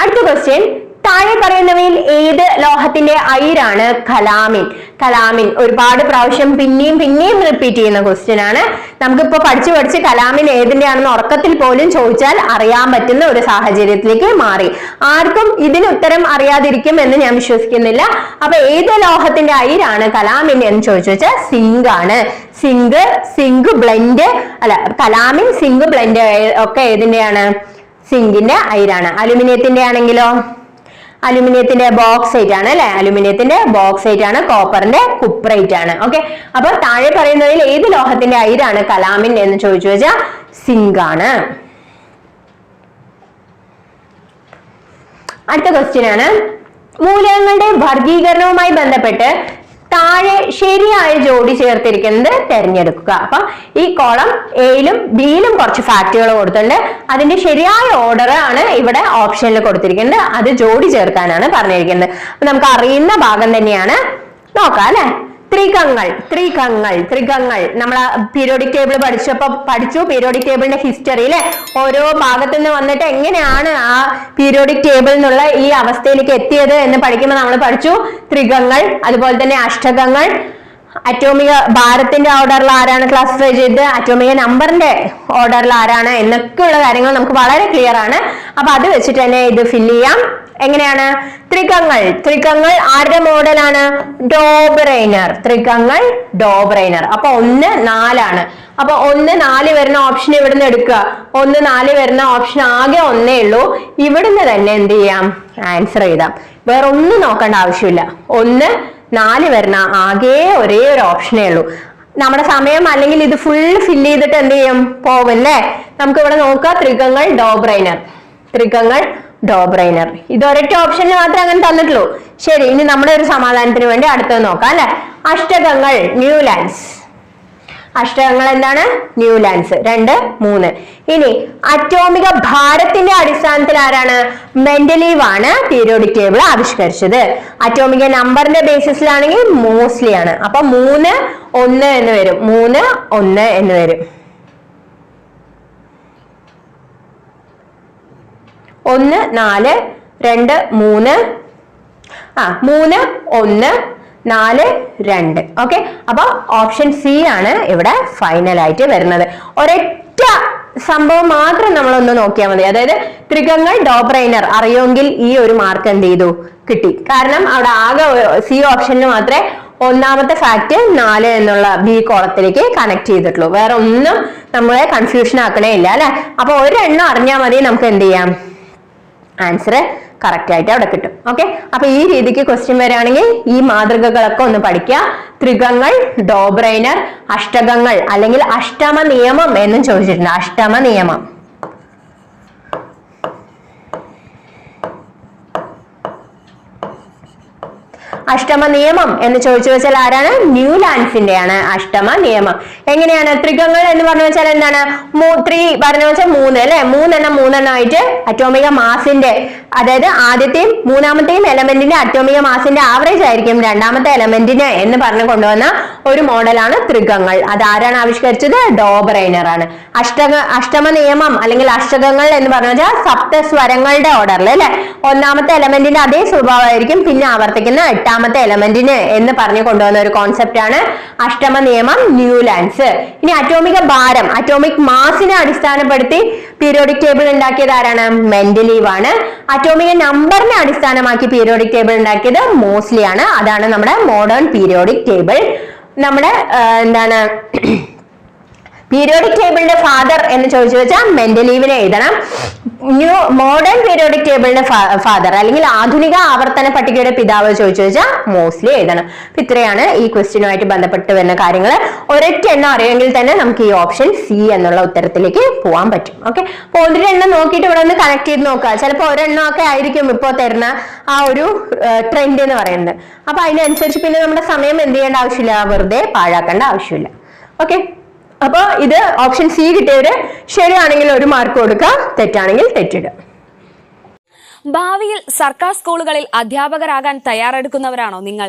അടുത്ത ക്വസ്റ്റ്യൻ താഴെ പറയുന്നവയിൽ ഏത് ലോഹത്തിന്റെ അയിരാണ്? കലാമിൻ. കലാമിൻ. ഒരുപാട് പ്രാവശ്യം പിന്നെയും പിന്നെയും റിപ്പീറ്റ് ചെയ്യുന്ന ക്വസ്റ്റ്യൻ ആണ്. നമുക്കിപ്പോ പഠിച്ചു പഠിച്ച് കലാമിൻ ഏതിന്റെ ആണെന്ന് ഉറക്കത്തിൽ പോലും ചോദിച്ചാൽ അറിയാൻ പറ്റുന്ന ഒരു സാഹചര്യത്തിലേക്ക് മാറി. ആർക്കും ഇതിന് ഉത്തരം അറിയാതിരിക്കും എന്ന് ഞാൻ വിശ്വസിക്കുന്നില്ല. അപ്പൊ ഏത് ലോഹത്തിന്റെ അയിരാണ് കലാമിൻ എന്ന് ചോദിച്ചു വെച്ചാൽ സിങ്ക് ആണ്. സിങ്ക് സിങ്ക് ബ്ലെൻഡ് അല്ല കലാമിൻ സിങ്ക് ബ്ലെൻഡ് ഒക്കെ ഏതിന്റെയാണ് സിങ്കിന്റെ അയിരാണ്. അലുമിനിയത്തിന്റെ ആണെങ്കിലോ അലുമിനിയത്തിന്റെ ബോക്സൈറ്റ് ആണ് അല്ലെ? അലുമിനിയത്തിന്റെ ബോക്സൈറ്റ് ആണ് കോപ്പറിന്റെ കുപ്രൈറ്റ് ആണ്. ഓക്കെ അപ്പൊ താഴെ പറയുന്നതിൽ ഏത് ലോഹത്തിന്റെ അയിരാണ് കലാമിൻ എന്ന് ചോദിച്ചു വെച്ചാൽ സിങ്ക് ആണ്. അടുത്ത ക്വസ്റ്റ്യൻ ആണ്. മൂലകങ്ങളുടെ വർഗീകരണവുമായി ബന്ധപ്പെട്ട് താഴെ ശരിയായ ജോഡി ചേർത്തിരിക്കുന്നത് തിരഞ്ഞെടുക്കുക. അപ്പൊ ഈ കോളം എയിലും ബിയിലും കുറച്ച് ഫാക്റ്റുകൾ കൊടുത്തിട്ടുണ്ട്. അതിന്റെ ശരിയായ ഓർഡർ ആണ് ഇവിടെ ഓപ്ഷനിൽ കൊടുത്തിരിക്കുന്നത്. അത് ജോഡി ചേർക്കാനാണ് പറഞ്ഞിരിക്കുന്നത്. നമുക്ക് അറിയുന്ന ഭാഗം തന്നെയാണ്. നോക്കാം അല്ലെ? ത്രികങ്ങൾ ത്രികങ്ങൾ ത്രികങ്ങൾ. നമ്മൾ പീരിയോഡിക് ടേബിൾ പഠിച്ചപ്പോൾ പഠിച്ചു. പീരിയോഡിക് ടേബിളിന്റെ ഹിസ്റ്ററി അല്ലെ ഓരോ ഭാഗത്തു നിന്ന് വന്നിട്ട് എങ്ങനെയാണ് ആ പീരിയോഡിക് ടേബിൾ എന്നുള്ള ഈ അവസ്ഥയിലേക്ക് എത്തിയത് എന്ന് പഠിക്കുമ്പോൾ നമ്മൾ പഠിച്ചു. ത്രികങ്ങൾ അതുപോലെ തന്നെ അഷ്ടകങ്ങൾ അറ്റോമിക ഭാരത്തിന്റെ ഓർഡറിൽ ആരാണ് ക്ലാസിഫൈ ചെയ്തത്? അറ്റോമിക നമ്പറിന്റെ ഓർഡറിൽ ആരാണ്? എന്നൊക്കെയുള്ള കാര്യങ്ങൾ നമുക്ക് വളരെ ക്ലിയർ ആണ്. അപ്പൊ അത് വെച്ചിട്ട് തന്നെ ഇത് ഫില്ല് ചെയ്യാം. എങ്ങനെയാണ്? ത്രികങ്ങൾ. ത്രികങ്ങൾ ആരുടെ മോഡലാണ് ഡോബ്രൈനർ ത്രികങ്ങൾ ഡോബ്രൈനർ അപ്പൊ ഒന്ന് നാലാണ്. അപ്പൊ ഒന്ന് നാല് വരുന്ന ഓപ്ഷൻ ഇവിടുന്ന് എടുക്കുക? ഒന്ന് നാല് വരുന്ന ഓപ്ഷൻ ആകെ ഒന്നേ ഉള്ളൂ. ഇവിടുന്ന് തന്നെ എന്ത് ചെയ്യാം? ആൻസർ എഴുതാം. വേറെ ഒന്നും നോക്കേണ്ട ആവശ്യമില്ല. ഒന്ന് നാല് വരുന്ന ആകെ ഒരേ ഒരു ഓപ്ഷനേ ഉള്ളൂ നമ്മുടെ സമയം അല്ലെങ്കിൽ ഇത് ഫുൾ ഫില്ല് ചെയ്തിട്ട് എന്ത് ചെയ്യും? പോകും അല്ലേ നമുക്ക് ഇവിടെ നോക്കാം ത്രികങ്ങൾ ഡോബ്രൈനർ ത്രികങ്ങൾ ഡോബ്രൈനർ ഇത് ഒരൊറ്റ ഓപ്ഷനിൽ മാത്രമേ അങ്ങനെ തന്നിട്ടുള്ളൂ. ശരി ഇനി നമ്മുടെ ഒരു സമാധാനത്തിന് വേണ്ടി അടുത്തത് നോക്കാം അല്ലെ? അഷ്ടകങ്ങൾ ന്യൂലാൻഡ്സ്. അഷ്ടകങ്ങൾ എന്താണ് ന്യൂലാൻഡ്സ്. രണ്ട് മൂന്ന്. ഇനി അറ്റോമിക ഭാരത്തിന്റെ അടിസ്ഥാനത്തിൽ ആരാണ്? മെന്റലീവ് ആണ് പീരിയോഡിക് ടേബിൾ ആവിഷ്കരിച്ചത്. അറ്റോമിക നമ്പറിന്റെ ബേസിസിലാണെങ്കിൽ മോസ്റ്റ്ലി ആണ് അപ്പൊ മൂന്ന് ഒന്ന് എന്ന് വരും. മൂന്ന് ഒന്ന് എന്ന് വരും. ഒന്ന് നാല് രണ്ട് മൂന്ന്. ആ മൂന്ന് ഒന്ന് നാല് രണ്ട്. ഓക്കെ അപ്പൊ ഓപ്ഷൻ സി ആണ് ഇവിടെ ഫൈനൽ ആയിട്ട് വരുന്നത്. ഒരൊറ്റ സംഭവം മാത്രം നമ്മളൊന്ന് നോക്കിയാൽ മതി. അതായത് ത്രികങ്ങൾ ഡോബ്രൈനർ അറിയുമെങ്കിൽ ഈ ഒരു മാർക്ക് എന്ത് ചെയ്തു? കിട്ടി. കാരണം അവിടെ ആകെ സി ഓപ്ഷനിൽ മാത്രമേ ഒന്നാമത്തെ ഫാക്ട് നാല് എന്നുള്ള ബി കോളത്തിലേക്ക് കണക്ട് ചെയ്തിട്ടുള്ളൂ. വേറെ ഒന്നും നമ്മളെ കൺഫ്യൂഷൻ ആക്കണേ ഇല്ല അല്ലെ? അപ്പൊ ഒരെണ്ണം അറിഞ്ഞാൽ മതി നമുക്ക് എന്ത് ചെയ്യാം? ആൻസർ കറക്റ്റ് ആയിട്ട് അവിടെ കിട്ടും. ഓക്കെ അപ്പൊ ഈ രീതിക്ക് ക്വസ്റ്റ്യൻ വരികയാണെങ്കിൽ ഈ മാതൃകകളൊക്കെ ഒന്ന് പഠിക്കുക. ത്രികങ്ങൾ ഡോബ്രൈനർ അഷ്ടകങ്ങൾ അല്ലെങ്കിൽ അഷ്ടമ നിയമം എന്നും ചോദിച്ചിട്ടുണ്ട്. അഷ്ടമ നിയമം അഷ്ടമ നിയമം എന്ന് ചോദിച്ചു വെച്ചാൽ ആരാണ്? ന്യൂലാൻസിന്റെ ആണ് അഷ്ടമ നിയമം എങ്ങനെയാണ്? ത്രികങ്ങൾ എന്ന് പറഞ്ഞു വെച്ചാൽ എന്താണ്? ത്രീ പറഞ്ഞു വെച്ചാൽ മൂന്ന് അല്ലെ? മൂന്നെണ്ണം മൂന്നെണ്ണം ആയിട്ട് അറ്റോമിക മാസിന്റെ അതായത് ആദ്യത്തെയും മൂന്നാമത്തെയും എലമെന്റിന്റെ അറ്റോമിക മാസിന്റെ ആവറേജ് ആയിരിക്കും രണ്ടാമത്തെ എലമെന്റിന് എന്ന് പറഞ്ഞു കൊണ്ടുവന്ന ഒരു മോഡലാണ് ത്രികങ്ങൾ. അത് ആരാണ് ആവിഷ്കരിച്ചത്? ഡോബ്രൈനർ ആണ്. അഷ്ടക അഷ്ടമ നിയമം അല്ലെങ്കിൽ അഷ്ടകങ്ങൾ എന്ന് പറഞ്ഞു വെച്ചാൽ സപ്തസ്വരങ്ങളുടെ ഓർഡറിൽ അല്ലെ? ഒന്നാമത്തെ എലമെന്റിന്റെ അതേ സ്വഭാവമായിരിക്കും പിന്നെ ആവർത്തിക്കുന്ന എട്ടാമത്തെ എലമെന്റിന് എന്ന് പറഞ്ഞു കൊണ്ടുവന്ന ഒരു കോൺസെപ്റ്റ് ആണ് അഷ്ടമ നിയമം ന്യൂലാൻഡ്സ്. ഇനി അറ്റോമിക ഭാരം അറ്റോമിക് മാസിനെ അടിസ്ഥാനപ്പെടുത്തി പീരിയോഡിക് ടേബിൾ ഉണ്ടാക്കിയത് ആരാണ്? മെന്റലീവ് ആണ്. അറ്റോമിക നമ്പറിനെ അടിസ്ഥാനമാക്കി പീരിയോഡിക് ടേബിൾ ഉണ്ടാക്കിയത് മോസ്ലി ആണ്. അതാണ് നമ്മുടെ മോഡേൺ പീരിയോഡിക് ടേബിൾ നമ്മുടെ എന്താണ് പീരിയോഡിക് ടേബിളിന്റെ ഫാദർ എന്ന് ചോദിച്ചു വെച്ചാൽ മെന്റലീവിനെ എഴുതണം. ന്യൂ മോഡേൺ പീരിയോഡിക് ടേബിളിന്റെ ഫാദർ അല്ലെങ്കിൽ ആധുനിക ആവർത്തന പട്ടികയുടെ പിതാവ് ചോദിച്ചു വെച്ചാൽ മോസ്റ്റ്ലി എഴുതണം. അപ്പൊ ഇത്രയാണ് ഈ ക്വസ്റ്റ്യനുമായിട്ട് ബന്ധപ്പെട്ട് വരുന്ന കാര്യങ്ങൾ ഒരൊറ്റ എണ്ണം അറിയുമെങ്കിൽ തന്നെ നമുക്ക് ഈ ഓപ്ഷൻ സി എന്നുള്ള ഉത്തരത്തിലേക്ക് പോകാൻ പറ്റും. ഓക്കെ അപ്പൊ എണ്ണം നോക്കിയിട്ട് ഇവിടെ ഒന്ന് കണക്ട് ചെയ്ത് നോക്കുക. ചിലപ്പോൾ ഒരെണ്ണം ഒക്കെ ആയിരിക്കും ഇപ്പോൾ തരുന്ന ആ ഒരു ട്രെൻഡ് എന്ന് പറയുന്നത്. അപ്പൊ അതിനനുസരിച്ച് പിന്നെ നമ്മുടെ സമയം എന്ത് ചെയ്യേണ്ട ആവശ്യമില്ല. വെറുതെ പാഴാക്കേണ്ട ആവശ്യമില്ല. ഓക്കെ അപ്പൊ ഇത് ഓപ്ഷൻ സി കിട്ടിയവര് ശരിയാണെങ്കിൽ ഒരു മാർക്ക് കൊടുക്കുക തെറ്റാണെങ്കിൽ തെറ്റിടുക. ഭാവിയിൽ സർക്കാർ സ്കൂളുകളിൽ അധ്യാപകരാകാൻ തയ്യാറെടുക്കുന്നവരാണോ നിങ്ങൾ?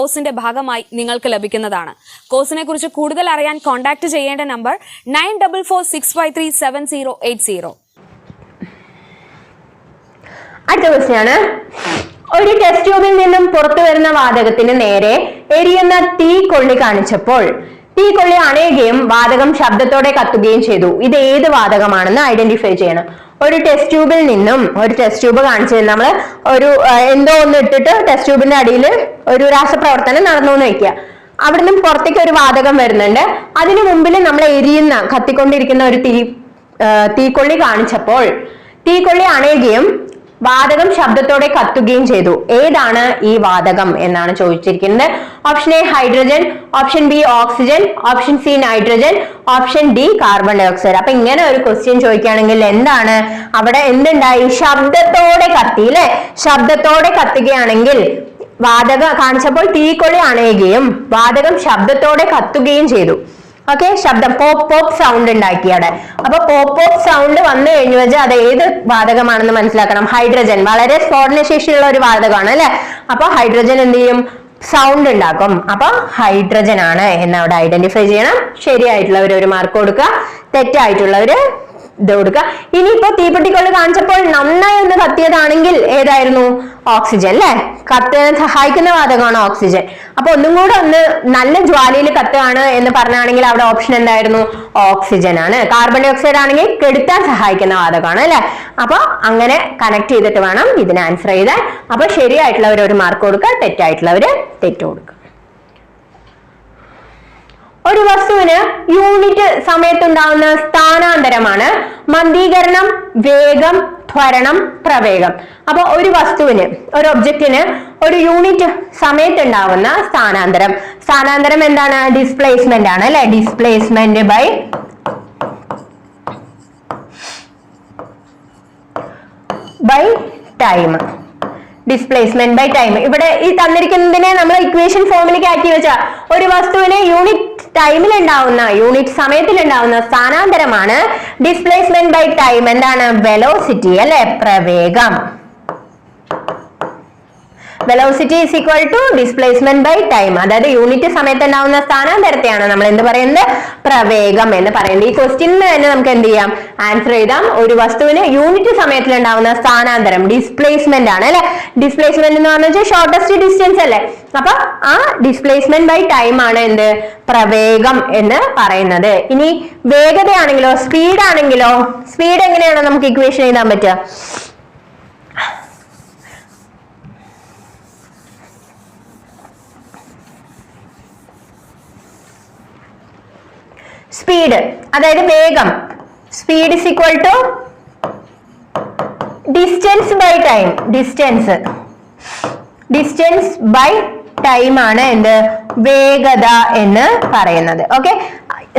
കോഴ്സിന്റെ ഭാഗമായി നിങ്ങൾക്ക് ലഭിക്കുന്നതാണ്. കോഴ്സിനെ കുറിച്ച് കൂടുതൽ അറിയാൻ കോൺടാക്ട് ചെയ്യേണ്ട number nine double four six five three seven zero eight zero അടുത്ത ക്വസ്റ്റ്യൻ ആണ്. ഒരു ടെസ്റ്റ് ട്യൂബിൽ നിന്നും പുറത്തു വരുന്ന വാതകത്തിന് നേരെ എരിയുന്ന തീ കൊള്ളി കാണിച്ചപ്പോൾ തീ കൊള്ളി അണയുകയും വാതകം ശബ്ദത്തോടെ കത്തുകയും ചെയ്തു. ഇത് ഏത് വാതകമാണെന്ന് ഐഡന്റിഫൈ ചെയ്യണം. ഒരു ടെസ്റ്റ് ട്യൂബിൽ നിന്നും ഒരു ടെസ്റ്റ് ട്യൂബ് കാണിച്ചു നമ്മൾ ഒരു എന്തോ ഒന്ന് ഇട്ടിട്ട് ടെസ്റ്റ് ട്യൂബിന്റെ അടിയിൽ ഒരു രാസപ്രവർത്തനം നടന്നു എന്ന് വെക്കുക. അവിടുന്ന് പുറത്തേക്ക് ഒരു വാതകം വരുന്നുണ്ട്. അതിനു മുമ്പിൽ നമ്മൾ എരിയുന്ന കത്തിക്കൊണ്ടിരിക്കുന്ന ഒരു തീ തീക്കൊള്ളി കാണിച്ചപ്പോൾ തീക്കൊള്ളി അണയുകയും വാതകം ശബ്ദത്തോടെ കത്തുകയും ചെയ്തു. ഏതാണ് ഈ വാതകം എന്നാണ് ചോദിച്ചിരിക്കുന്നത്. Option A hydrogen option B oxygen option C nitrogen option D carbon dioxide അപ്പൊ ഇങ്ങനെ ഒരു ക്വസ്റ്റ്യൻ ചോദിക്കുകയാണെങ്കിൽ എന്താണ്? അവിടെ എന്തുണ്ടായി? ശബ്ദത്തോടെ കത്തി അല്ലെ? ശബ്ദത്തോടെ കത്തുകയാണെങ്കിൽ വാതക കാണിച്ചപ്പോൾ തീക്കൊള്ളി അണയുകയും വാതകം ശബ്ദത്തോടെ കത്തുകയും ചെയ്തു. ഓക്കെ ശബ്ദം പോപ്പ് പോപ്പ് സൗണ്ട് ഉണ്ടാക്കി അവിടെ അപ്പൊ പോപ്പ് പോപ്പ് സൗണ്ട് വന്നു കഴിഞ്ഞു വെച്ചാൽ അത് ഏത് വാതകമാണെന്ന് മനസ്സിലാക്കണം? ഹൈഡ്രജൻ. വളരെ സ്ഫോടന ശേഷിയുള്ള ഒരു വാതകമാണ് അല്ലെ? അപ്പൊ ഹൈഡ്രജൻ എന്ത് ചെയ്യും? സൗണ്ട് ഉണ്ടാക്കും. അപ്പൊ ഹൈഡ്രജൻ ആണ് എന്ന് അവിടെ ഐഡന്റിഫൈ ചെയ്യണം. ശരിയായിട്ടുള്ളവർ ഒരു മാർക്ക് കൊടുക്കുക. തെറ്റായിട്ടുള്ളവര് ഇത് കൊടുക്കുക. ഇനിയിപ്പോ തീപ്പെട്ടിക്കൊള്ളി കാണിച്ചപ്പോൾ നന്നായി ഒന്ന് കത്തിയതാണെങ്കിൽ ഏതായിരുന്നു? ഓക്സിജൻ അല്ലെ? കത്താൻ സഹായിക്കുന്ന വാതകമാണ് ഓക്സിജൻ. അപ്പൊ ഒന്നും കൂടെ ഒന്ന് നല്ല ജ്വാലയിൽ കത്തുകയാണ് എന്ന് പറഞ്ഞാണെങ്കിൽ അവിടെ ഓപ്ഷൻ എന്തായിരുന്നു? ഓക്സിജൻ ആണ്. കാർബൺ ഡൈ ഓക്സൈഡ് ആണെങ്കിൽ കെടുത്താൻ സഹായിക്കുന്ന വാതകമാണ് അല്ലെ? അപ്പൊ അങ്ങനെ കണക്ട് ചെയ്തിട്ട് വേണം ഇതിന് ആൻസർ ചെയ്താൽ അപ്പൊ ശരിയായിട്ടുള്ളവർ ഒരു മാർക്ക് കൊടുക്കുക തെറ്റായിട്ടുള്ളവര് തെറ്റ് കൊടുക്കുക. ഒരു വസ്തുവിന് യൂണിറ്റ് സമയത്തുണ്ടാവുന്ന സ്ഥാനാന്തരമാണ് മന്ദീകരണം വേഗം ത്വരണം പ്രവേഗം. അപ്പൊ ഒരു വസ്തുവിന് ഒരു ഒബ്ജക്റ്റിന് ഒരു യൂണിറ്റ് സമയത്തുണ്ടാവുന്ന സ്ഥാനാന്തരം. സ്ഥാനാന്തരം എന്താണ്? ഡിസ്പ്ലേസ്മെന്റ് ആണ് അല്ലെ? Displacement by by time displacement by time ഇവിടെ ഈ തന്നിരിക്കുന്നതിനെ നമ്മൾ ഇക്വേഷൻ ഫോമിലേക്ക് ആക്കി വെച്ചാൽ ഒരു വസ്തുവിനെ യൂണിറ്റ് ടൈമിൽ ഉണ്ടാവുന്ന യൂണിറ്റ് സമയത്തിൽ ഉണ്ടാവുന്ന സ്ഥാനാന്തരമാണ് ഡിസ്പ്ലേസ്മെന്റ് ബൈ ടൈം എന്താണ്? വെലോസിറ്റി അല്ലെ? പ്രവേഗം. Velocity is equal to displacement by time അതായത് യൂണിറ്റ് സമയത്ത് ഉണ്ടാവുന്ന സ്ഥാനാന്തരത്തെയാണ് നമ്മൾ എന്ത് പറയുന്നത്? പ്രവേഗം എന്ന് പറയുന്നത്. ഈ ക്വസ്റ്റ്യനിൽ തന്നെ നമുക്ക് എന്ത് ചെയ്യാം? ആൻസർ എഴുതാം. ഒരു വസ്തുവിന് യൂണിറ്റ് സമയത്തിൽ ഉണ്ടാവുന്ന സ്ഥാനാന്തരം ഡിസ്പ്ലേസ്മെന്റ് ആണ് അല്ലെ? ഡിസ്പ്ലേസ്മെന്റ് എന്ന് പറഞ്ഞാൽ ഷോർട്ടസ്റ്റ് ഡിസ്റ്റൻസ് അല്ലേ? അപ്പൊ ആ ഡിസ്പ്ലേസ്മെന്റ് ബൈ ടൈം ആണ് എന്ത്? പ്രവേഗം എന്ന് പറയുന്നത്. ഇനി വേഗതയാണെങ്കിലോ സ്പീഡ് ആണെങ്കിലോ സ്പീഡ് എങ്ങനെയാണ് നമുക്ക് ഇക്വേഷൻ എഴുതാൻ പറ്റുക? സ്പീഡ് അതായത് വേഗം. Speed is equal to distance by time distance distance by time ആണ് എന്ത്? വേഗത എന്ന് പറയുന്നത്. ഓക്കെ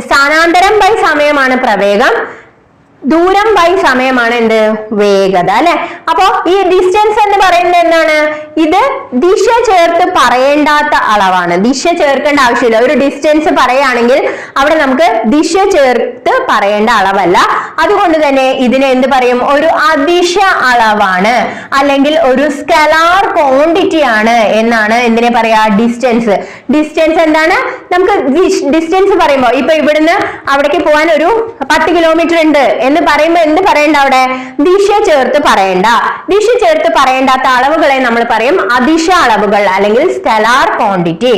സ്ഥാനാന്തരം ബൈ സമയമാണ് പ്രവേഗം. ദൂരം ബൈ സമയമാണ് എന്ത്? വേഗത അല്ലെ? അപ്പോ ഈ ഡിസ്റ്റൻസ് എന്ന് പറയുന്നത് എന്താണ്? ഇത് ദിശ ചേർത്ത് പറയേണ്ടാത്ത അളവാണ്. ദിശ ചേർക്കേണ്ട ആവശ്യമില്ല. ഒരു ഡിസ്റ്റൻസ് പറയുകയാണെങ്കിൽ അവിടെ നമുക്ക് ദിശ ചേർത്ത് പറയേണ്ട അളവല്ല. അതുകൊണ്ട് തന്നെ ഇതിനെ എന്ത് പറയും? ഒരു അതിശ അളവാണ്. അല്ലെങ്കിൽ ഒരു സ്കലാർ ക്വാണ്ടിറ്റി ആണ് എന്നാണ് എന്തിനെ പറയാ? ഡിസ്റ്റൻസ് ഡിസ്റ്റൻസ് എന്താണ്? നമുക്ക് ഡിസ്റ്റൻസ് പറയുമ്പോൾ ഇപ്പൊ ഇവിടുന്ന് അവിടേക്ക് പോകാൻ ഒരു പത്ത് കിലോമീറ്റർ ഉണ്ട് എന്ന് പറയുമ്പോൾ എന്ത് പറയണ്ട അവിടെ? ദിശ ചേർത്ത് പറയണ്ട. ദിശ ചേർത്ത് പറയേണ്ടാത്ത അളവുകളെ നമ്മൾ പറയും. അതിശ അളവുകൾ അല്ലെങ്കിൽ സ്കലാർ ക്വാണ്ടിറ്റി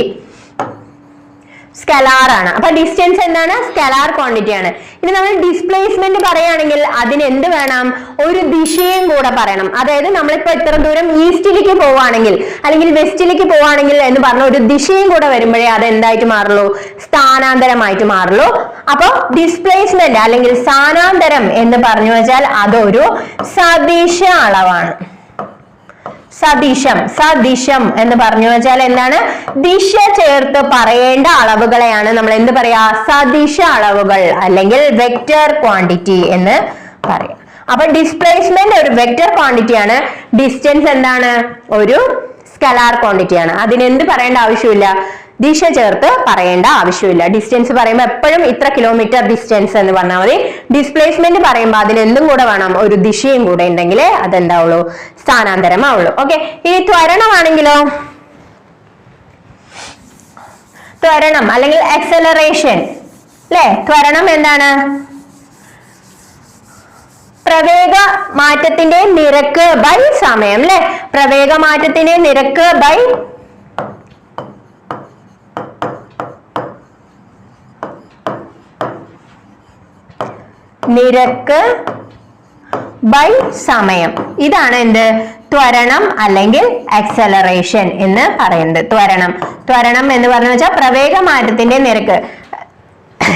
സ്കലാർ ആണ്. അപ്പൊ ഡിസ്റ്റൻസ് എന്താണ്? സ്കലാർ ക്വാണ്ടിറ്റി ആണ്. ഇനി നമ്മൾ ഡിസ്പ്ലേസ്മെന്റ് പറയുകയാണെങ്കിൽ അതിന് എന്ത് വേണം? ഒരു ദിശയും കൂടെ പറയണം. അതായത് നമ്മളിപ്പോ ഇത്ര ദൂരം ഈസ്റ്റിലേക്ക് പോവാണെങ്കിൽ അല്ലെങ്കിൽ വെസ്റ്റിലേക്ക് പോവാണെങ്കിൽ എന്ന് പറഞ്ഞ ഒരു ദിശയും കൂടെ വരുമ്പോഴേ അത് എന്തായിട്ട് മാറുള്ളൂ? സ്ഥാനാന്തരമായിട്ട് മാറുള്ളൂ. അപ്പൊ ഡിസ്പ്ലേസ്മെന്റ് അല്ലെങ്കിൽ സ്ഥാനാന്തരം എന്ന് പറഞ്ഞു വെച്ചാൽ അതൊരു സദിശ അളവാണ്. സദിശം സദിശം എന്ന് പറഞ്ഞു വെച്ചാൽ എന്താണ്? ദിശ ചേർത്ത് പറയേണ്ട അളവുകളെയാണ് നമ്മൾ എന്ത് പറയാ? സദിശ അളവുകൾ അല്ലെങ്കിൽ വെക്റ്റർ ക്വാണ്ടിറ്റി എന്ന് പറയാം. അപ്പൊ ഡിസ്പ്ലേസ്മെന്റ് ഒരു വെക്റ്റർ ക്വാണ്ടിറ്റി ആണ്. ഡിസ്റ്റൻസ് എന്താണ്? ഒരു സ്കലാർ ക്വാണ്ടിറ്റി ആണ്. അതിന് എന്ത് പറയേണ്ട ആവശ്യമില്ല? ദിശ ചേർത്ത് പറയേണ്ട ആവശ്യമില്ല. ഡിസ്റ്റൻസ് പറയുമ്പോൾ എപ്പോഴും ഇത്ര കിലോമീറ്റർ ഡിസ്റ്റൻസ് എന്ന് പറഞ്ഞാൽ മതി. ഡിസ്പ്ലേസ്മെന്റ് പറയുമ്പോൾ അതിന് എന്തും കൂടെ വേണം. ഒരു ദിശയും കൂടെ ഉണ്ടെങ്കിൽ അതെന്താവുള്ളൂ? സ്ഥാനാന്തരമാവുള്ളൂ. ഓക്കെ ഇനി ത്വരണമാണെങ്കിലോ? ത്വരണം അല്ലെങ്കിൽ എക്സലറേഷൻ അല്ലെ ത്വരണം എന്താണ്? പ്രവേഗ മാറ്റത്തിന്റെ നിരക്ക് ബൈ സമയം അല്ലെ പ്രവേഗ മാറ്റത്തിന്റെ നിരക്ക് ബൈ നിരക്ക് ബൈ സമയം. ഇതാണ് എന്ത്? ത്വരണം അല്ലെങ്കിൽ അക്സലറേഷൻ എന്ന് പറയുന്നത്. ത്വരണം. ത്വരണം എന്ന് പറഞ്ഞു വെച്ചാൽ പ്രവേഗ മാറ്റത്തിന്റെ നിരക്ക്.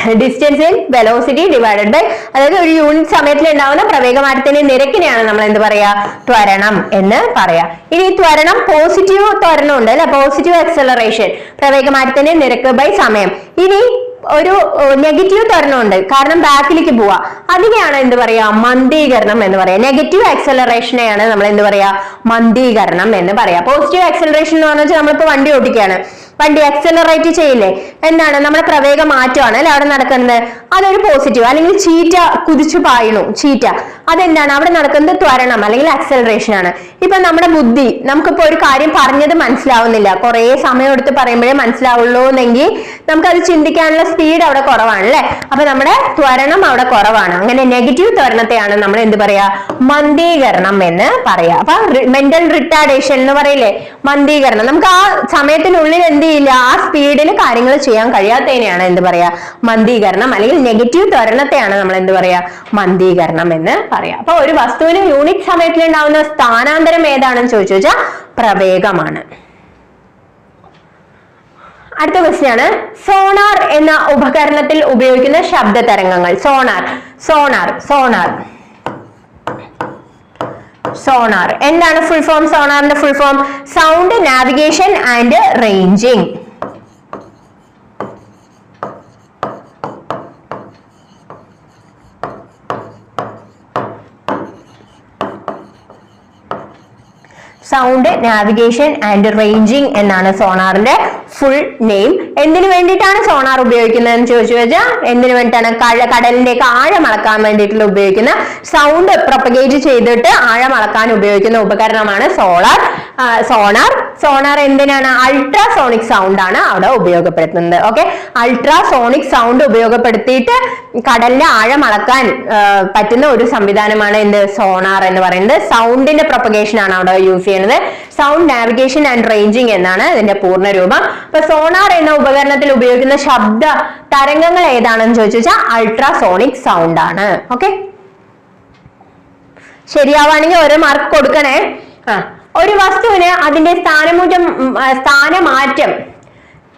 Distance in velocity divided by അതായത് ഒരു യൂണിറ്റ് സമയത്തിൽ ഉണ്ടാവുന്ന പ്രവേഗമാറ്റത്തിന്റെ നിരക്കിനെയാണ് നമ്മൾ എന്ത് പറയാ? ത്വരണം എന്ന് പറയാ. ഇനി ത്വരണം പോസിറ്റീവ് ത്വരണം ഉണ്ട് അല്ലെ? പോസിറ്റീവ് അക്സലറേഷൻ പ്രവേഗമാറ്റത്തിന്റെ നിരക്ക് ബൈ സമയം. ഇനി ഒരു നെഗറ്റീവ് ത്വരണമുണ്ട് കാരണം ബാക്കിലേക്ക് പോവാ. അതിനെയാണ് എന്ത് പറയാ? മന്ദീകരണം എന്ന് പറയാ. നെഗറ്റീവ് ആക്സലറേഷനെയാണ് നമ്മൾ എന്ത് പറയാ? മന്ദീകരണം എന്ന് പറയാ. പോസിറ്റീവ് ആക്സലറേഷൻ എന്ന് പറഞ്ഞാൽ നമ്മളിപ്പോ വണ്ടി ഓടിക്കുകയാണ് വണ്ടി അക്സലറേറ്റ് ചെയ്യില്ലേ? എന്താണ്? നമ്മുടെ പ്രവേഗ മാറ്റമാണ് അല്ലെ അവിടെ നടക്കുന്നത്? അതൊരു പോസിറ്റീവ് അല്ലെങ്കിൽ ചീറ്റ കുതിച്ചു പായണു ചീറ്റ. അതെന്താണ്? അവിടെ നടക്കുന്നത് ത്വരണം അല്ലെങ്കിൽ അക്സലറേഷൻ ആണ്. ഇപ്പൊ നമ്മുടെ ബുദ്ധി നമുക്കിപ്പോ ഒരു കാര്യം പറഞ്ഞത് മനസ്സിലാവുന്നില്ല. കുറെ സമയം എടുത്ത് പറയുമ്പോഴേ മനസ്സിലാവുള്ളൂ എന്നെങ്കിൽ നമുക്കത് ചിന്തിക്കാനുള്ള സ്പീഡ് അവിടെ കുറവാണ് അല്ലെ? അപ്പൊ നമ്മുടെ ത്വരണം അവിടെ കുറവാണ്. അങ്ങനെ നെഗറ്റീവ് ത്വരണത്തെയാണ് നമ്മൾ എന്ത് പറയാ? മന്ദീകരണം എന്ന് പറയാ. അപ്പൊ മെന്റൽ റിട്ടാഡേഷൻ എന്ന് പറയില്ലേ? മന്ദീകരണം. നമുക്ക് ആ സമയത്തിനുള്ളിൽ എന്ത് ചെയ്യില്ല ആ സ്പീഡിൽ കാര്യങ്ങൾ ചെയ്യാൻ കഴിയാത്തതിനെയാണ് എന്ത് പറയാ? മന്ദീകരണം അല്ലെങ്കിൽ നെഗറ്റീവ് ത്വരണത്തെയാണ് നമ്മൾ എന്ത് പറയാ? മന്ദീകരണം എന്ന് പറയാ. അപ്പൊ ഒരു വസ്തുവിന് യൂണിറ്റ് സമയത്തിൽ ഉണ്ടാവുന്ന സ്ഥാനാന്തരം ഏതാണെന്ന് ചോദിച്ചു വെച്ചാൽ പ്രവേഗമാണ്. അടുത്ത ക്വസ്റ്റ്യൻ ആണ്. സോണാർ എന്ന ഉപകരണത്തിൽ ഉപയോഗിക്കുന്ന ശബ്ദ തരംഗങ്ങൾ. Sonar sonar sonar. സോണാർ എന്താണ് full form സോണാറിന്റെ full form sound navigation and ranging and navigation and ranging എന്നാണ് സോണാറിന്റെ ഫുൾ നെയിം എന്തിനു വേണ്ടിയിട്ടാണ് സോണാർ ഉപയോഗിക്കുന്നത് എന്ന് ചോദിച്ചു വെച്ചാൽ എന്തിനു വേണ്ടിയിട്ടാണ്? കഴ കടലിന്റെ ആഴം അളക്കാൻ വേണ്ടിയിട്ടുള്ള ഉപയോഗിക്കുന്ന സൗണ്ട് പ്രൊപ്പഗേറ്റ് ചെയ്തിട്ട് ആഴം അളക്കാൻ ഉപയോഗിക്കുന്ന ഉപകരണമാണ് സോളാർ സോണാർ സോണാർ എന്തിനാണ്? അൾട്രാസോണിക് സൗണ്ട് ആണ് അവിടെ ഉപയോഗപ്പെടുത്തുന്നത്. ഓക്കെ അൾട്രാസോണിക് സൗണ്ട് ഉപയോഗപ്പെടുത്തിയിട്ട് കടലിന്റെ ആഴം അളക്കാൻ പറ്റുന്ന ഒരു സംവിധാനമാണ് എന്ത്? സോണാർ എന്ന് പറയുന്നത്. സൗണ്ടിന്റെ പ്രൊപ്പഗേഷൻ ആണ് അവിടെ യൂസ് ചെയ്യുന്നത്. സൗണ്ട് നാവിഗേഷൻ ആൻഡ് റേഞ്ചിങ് എന്നാണ് ഇതിന്റെ പൂർണ രൂപം. അപ്പൊ സോണാർ എന്ന ഉപകരണത്തിൽ ഉപയോഗിക്കുന്ന ശബ്ദ തരംഗങ്ങൾ ഏതാണെന്ന് ചോദിച്ചു വെച്ചാൽ അൾട്രാസോണിക് സൗണ്ട് ആണ്. ഓക്കെ ശരിയാവാണെങ്കിൽ ഓരോ മാർക്ക് കൊടുക്കണേ. ആ. ഒരു വസ്തുവിന് അതിന്റെ സ്ഥാനമുറ്റം സ്ഥാനമാറ്റം.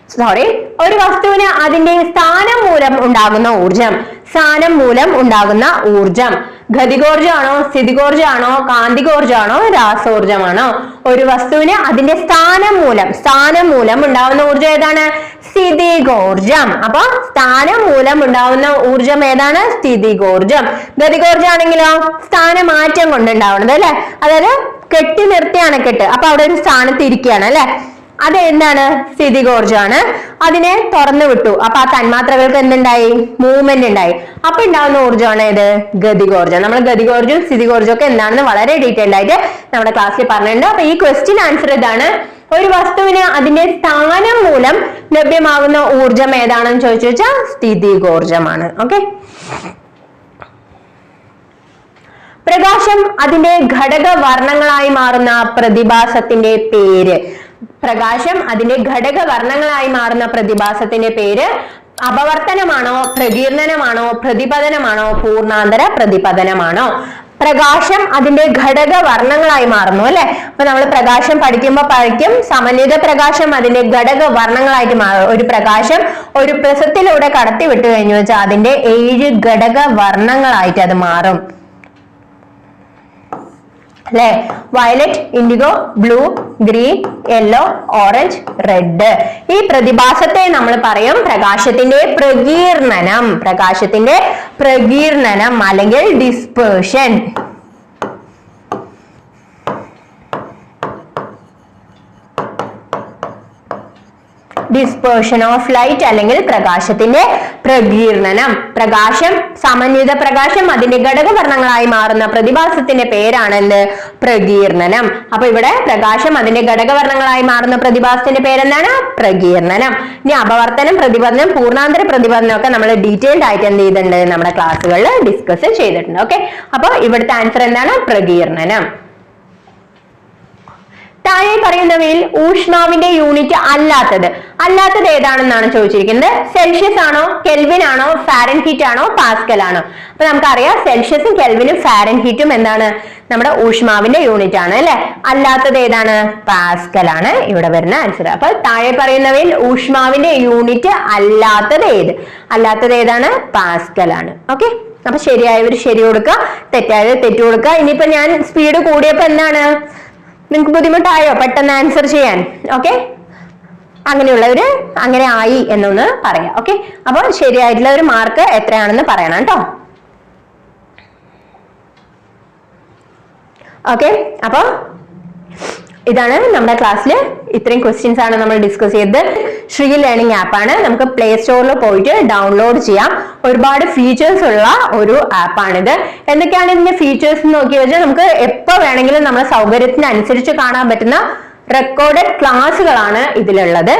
സോറി ഒരു വസ്തുവിന് അതിന്റെ സ്ഥാനം മൂലം ഉണ്ടാകുന്ന ഊർജം സ്ഥാനം മൂലം ഉണ്ടാകുന്ന ഊർജം ഗതികോർജമാണോ സ്ഥിതികോർജമാണോ കാന്തികോർജമാണോ രാസോർജമാണോ? ഒരു വസ്തുവിന് അതിന്റെ സ്ഥാനം മൂലം സ്ഥാനം മൂലം ഉണ്ടാവുന്ന ഊർജം ഏതാണ്? സ്ഥിതികോർജം. അപ്പൊ സ്ഥാനം മൂലം ഉണ്ടാവുന്ന ഊർജം ഏതാണ്? സ്ഥിതികോർജം. ഗതികോർജം ആണെങ്കിലോ സ്ഥാനമാറ്റം കൊണ്ടുണ്ടാവുന്നത് അല്ലെ? അതായത് കെട്ടി നിർത്തിയാണ് കെട്ട്. അപ്പൊ അവിടെ ഒരു സ്ഥാനത്ത് ഇരിക്കുകയാണ് അല്ലെ? അത് എന്താണ് സ്ഥിതി ഗോർജാണ് അതിനെ തുറന്നു വിട്ടു. അപ്പൊ ആ തന്മാത്രകൾക്ക് എന്തുണ്ടായി? മൂവ്മെന്റ് ഉണ്ടായി. അപ്പൊ ഉണ്ടാവുന്ന ഊർജമാണ് ഇത് ഗതികോർജം നമ്മൾ ഗതികോർജും സ്ഥിതികോർജും ഒക്കെ എന്താണെന്ന് വളരെ ഡീറ്റെയിൽഡ് ആയിട്ട് നമ്മുടെ ക്ലാസ്സിൽ പറഞ്ഞിട്ടുണ്ട്. അപ്പൊ ഈ ക്വസ്റ്റ്യൻ ആൻസർ ഇതാണ്. ഒരു വസ്തുവിന് അതിന്റെ സ്ഥാനം മൂലം ലഭ്യമാകുന്ന ഊർജം ഏതാണെന്ന് ചോദിച്ചു വെച്ചാൽ സ്ഥിതികോർജമാണ്. ഓക്കെ പ്രകാശം അതിന്റെ ഘടക വർണങ്ങളായി മാറുന്ന പ്രതിഭാസത്തിന്റെ പേര്. പ്രകാശം അതിന്റെ ഘടക വർണങ്ങളായി മാറുന്ന പ്രതിഭാസത്തിന്റെ പേര് അപവർത്തനമാണോ പ്രകീർണനമാണോ പ്രതിപതനമാണോ പൂർണാന്തര പ്രതിപതനമാണോ? പ്രകാശം അതിന്റെ ഘടക വർണങ്ങളായി മാറുന്നു അല്ലെ? അപ്പൊ നമ്മൾ പ്രകാശം പഠിക്കുമ്പോൾ പഠിക്കും സമന്വിത പ്രകാശം അതിന്റെ ഘടക വർണങ്ങളായിട്ട് മാറും ഒരു പ്രകാശം ഒരു പ്രസത്തിലൂടെ കടത്തി വിട്ടു കഴിഞ്ഞു വെച്ചാൽ അതിന്റെ ഏഴ് ഘടക വർണങ്ങളായിട്ട് അത് മാറും. അല്ലെ? Violet indigo blue green yellow orange red ഈ പ്രതിഭാസത്തെ നമ്മൾ പറയും പ്രകാശത്തിന്റെ പ്രകീർണനം പ്രകാശത്തിന്റെ പ്രകീർണനം അല്ലെങ്കിൽ ഡിസ്പേർഷൻ ഡിസ്പേർഷൻ ഓഫ് ലൈറ്റ് അല്ലെങ്കിൽ പ്രകാശത്തിന്റെ പ്രകീർണനം. പ്രകാശം സമന്വിത പ്രകാശം അതിന്റെ ഘടകവർണങ്ങളായി മാറുന്ന പ്രതിഭാസത്തിന്റെ പേരാണ് എന്ത് പ്രകീർണനം. അപ്പൊ ഇവിടെ പ്രകാശം അതിന്റെ ഘടകവർണങ്ങളായി മാറുന്ന പ്രതിഭാസത്തിന്റെ പേരെന്താണ്? പ്രകീർണനം. ഇനി അപവർത്തനം പ്രതിപദനം പൂർണാന്തര പ്രതിപദനം ഒക്കെ നമ്മൾ ഡീറ്റെയിൽഡ് ആയിട്ട് എന്ത് ചെയ്തിട്ടുണ്ട് നമ്മുടെ ക്ലാസ്സുകളിൽ ഡിസ്കസ് ചെയ്തിട്ടുണ്ട്. ഓക്കെ അപ്പൊ ഇവിടുത്തെ ആൻസർ എന്താണ്? പ്രകീർണനം. താഴെ പറയുന്നവയിൽ ഊഷ്മാവിന്റെ യൂണിറ്റ് അല്ലാത്തത്. അല്ലാത്തത് ഏതാണെന്നാണ് ചോദിച്ചിരിക്കുന്നത്? സെൽഷ്യസ് ആണോ? കെൽവിൻ ആണോ? ഫാരൻ ഹീറ്റ് ആണോ? പാസ്കൽ ആണോ? അപ്പൊ നമുക്കറിയാം സെൽഷ്യസും കെൽവിനും ഫാരൻ ഹീറ്റും എന്താണ്? നമ്മുടെ ഊഷ്മാവിന്റെ യൂണിറ്റ് ആണ് അല്ലെ? അല്ലാത്തത് ഏതാണ്? പാസ്കൽ ആണ്. ഇവിടെ വരുന്ന ആൻസർ അപ്പൊ താഴെ പറയുന്നവയിൽ ഊഷ്മാവിന്റെ യൂണിറ്റ് അല്ലാത്തത് ഏത്? അല്ലാത്തത് ഏതാണ്? പാസ്കൽ ആണ്. ഓക്കെ അപ്പൊ ശരിയായവർ ശരി കൊടുക്കുക തെറ്റായവർ തെറ്റു കൊടുക്കുക. ഇനിയിപ്പോ ഞാൻ സ്പീഡ് കൂടിയപ്പോ എന്താണ്? നിങ്ങൾക്ക് ബുദ്ധിമുട്ടായോ? പെട്ടെന്ന് ആൻസർ ചെയ്യാൻ. ഓക്കെ അങ്ങനെയുള്ളവര് അങ്ങനെ ആയി എന്നൊന്ന് പറയാം. ഓക്കെ അപ്പോൾ ശരിയായിട്ടുള്ള ഒരു മാർക്ക് എത്രയാണെന്ന് പറയണം കേട്ടോ ഓക്കെ അപ്പോൾ ഇതാണ് നമ്മുടെ ക്ലാസ്സിൽ ഇത്രയും ക്വസ്റ്റ്യൻസ് ആണ് നമ്മൾ ഡിസ്കസ് ചെയ്തത്. ശ്രീ ലേണിംഗ് ആപ്പാണ് നമുക്ക് പ്ലേ സ്റ്റോറിൽ പോയിട്ട് ഡൗൺലോഡ് ചെയ്യാം. ഒരുപാട് ഫീച്ചേഴ്സ് ഉള്ള ഒരു ആപ്പാണിത് എന്തൊക്കെയാണ് ഇതിന്റെ ഫീച്ചേഴ്സ് എന്ന് നോക്കി വെച്ചാൽ നമുക്ക് എപ്പോൾ വേണമെങ്കിലും നമ്മുടെ സൗകര്യത്തിനനുസരിച്ച് കാണാൻ പറ്റുന്ന റെക്കോർഡഡ് ക്ലാസ്സുകളാണ് ഇതിലുള്ളത്.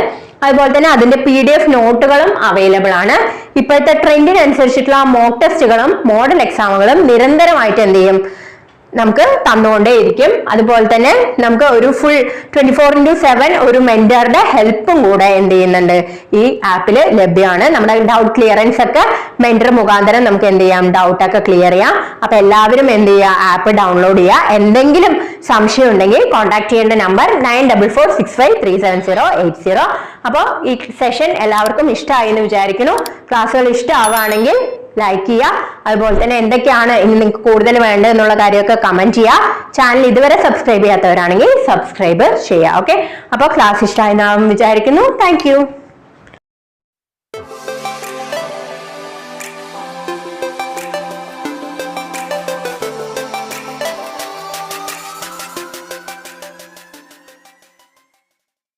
അതുപോലെ തന്നെ അതിന്റെ പി ഡി എഫ് നോട്ടുകളും അവൈലബിൾ ആണ്. ഇപ്പോഴത്തെ ട്രെൻഡിനനുസരിച്ചിട്ടുള്ള മോക്ക് ടെസ്റ്റുകളും മോഡൽ എക്സാമുകളും നിരന്തരമായിട്ട് എന്ത് ചെയ്യും? നമുക്ക് തന്നുകൊണ്ടേയിരിക്കും അതുപോലെ തന്നെ നമുക്ക് ഒരു full twenty four into seven ഒരു മെന്ററുടെ ഹെൽപ്പും കൂടെ എന്ത് ചെയ്യുന്നുണ്ട്? ഈ ആപ്പിൽ ലഭ്യമാണ് നമ്മുടെ ഡൗട്ട് ക്ലിയറൻസ് ഒക്കെ മെന്റർ മുഖാന്തരം നമുക്ക് എന്ത് ചെയ്യാം? ഡൗട്ട് ഒക്കെ ക്ലിയർ ചെയ്യാം. അപ്പൊ എല്ലാവരും എന്ത് ചെയ്യുക? ആപ്പ് ഡൗൺലോഡ് ചെയ്യുക. എന്തെങ്കിലും സംശയം ഉണ്ടെങ്കിൽ കോൺടാക്ട് ചെയ്യേണ്ട number nine double four six five three seven zero eight zero അപ്പോൾ ഈ സെഷൻ എല്ലാവർക്കും ഇഷ്ടമായി എന്ന് വിചാരിക്കുന്നു. ക്ലാസ്സുകൾ ഇഷ്ടമാവുകയാണെങ്കിൽ ലൈക്ക് ചെയ്യുക. അതുപോലെ തന്നെ എന്തൊക്കെയാണ് ഇനി നിങ്ങൾക്ക് കൂടുതൽ വേണ്ടത് എന്നുള്ള കാര്യമൊക്കെ കമന്റ് ചെയ്യുക. ചാനൽ ഇതുവരെ സബ്സ്ക്രൈബ് ചെയ്യാത്തവരാണെങ്കിൽ സബ്സ്ക്രൈബ് ചെയ്യുക ഓക്കെ അപ്പോൾ ക്ലാസ് ഇഷ്ടമായി നാം വിചാരിക്കുന്നു താങ്ക്